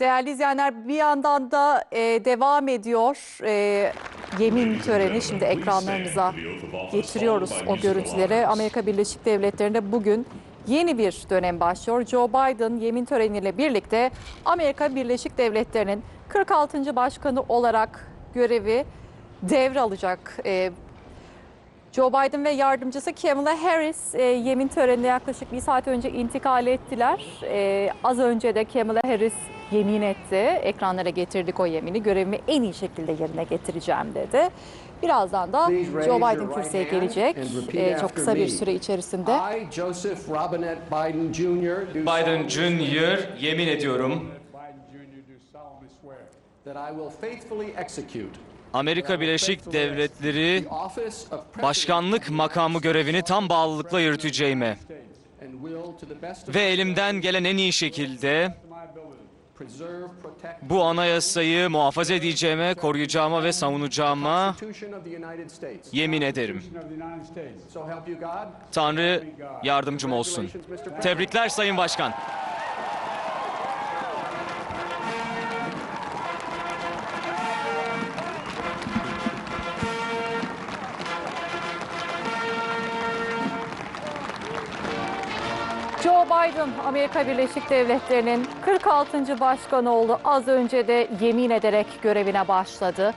Değerli izleyenler bir yandan da e, devam ediyor e, yemin töreni. Şimdi ekranlarımıza getiriyoruz o görüntüleri. Amerika Birleşik Devletleri'nde bugün yeni bir dönem başlıyor. Joe Biden yemin töreniyle birlikte Amerika Birleşik Devletleri'nin 46. başkanı olarak görevi devralacak. E, Joe Biden ve yardımcısı Kamala Harris e, yemin törenine yaklaşık bir saat önce intikal ettiler. E, az önce de Kamala Harris yemin etti. Ekranlara getirdik o yemini. Görevimi en iyi şekilde yerine getireceğim dedi. Birazdan da Joe Biden kürsüye gelecek. and repeat E, çok kısa bir süre içerisinde. Biden Jr. yemin ediyorum That I will faithfully execute Amerika Birleşik Devletleri başkanlık makamı görevini tam bağlılıkla yürüteceğime ve elimden gelen en iyi şekilde bu anayasayı muhafaza edeceğime, koruyacağıma ve savunacağıma yemin ederim. Tanrı yardımcım olsun. Tebrikler Sayın Başkan. Joe Biden Amerika Birleşik Devletleri'nin 46. başkanı oldu. Az önce de yemin ederek görevine başladı.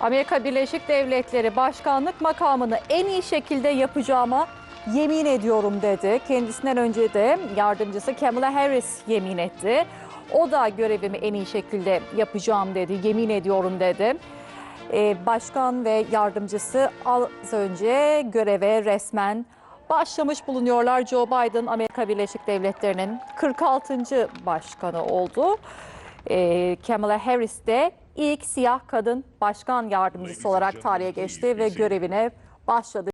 Amerika Birleşik Devletleri başkanlık makamını en iyi şekilde yapacağıma yemin ediyorum dedi. Kendisinden önce de yardımcısı Kamala Harris yemin etti. O da görevimi en iyi şekilde yapacağım dedi, yemin ediyorum dedi. Ee, Başkan ve yardımcısı az önce göreve resmen başlamış bulunuyorlar. Joe Biden Amerika Birleşik Devletleri'nin 46. başkanı oldu. Ee, Kamala Harris de ilk siyah kadın başkan yardımcısı olarak tarihe geçti ve görevine başladı.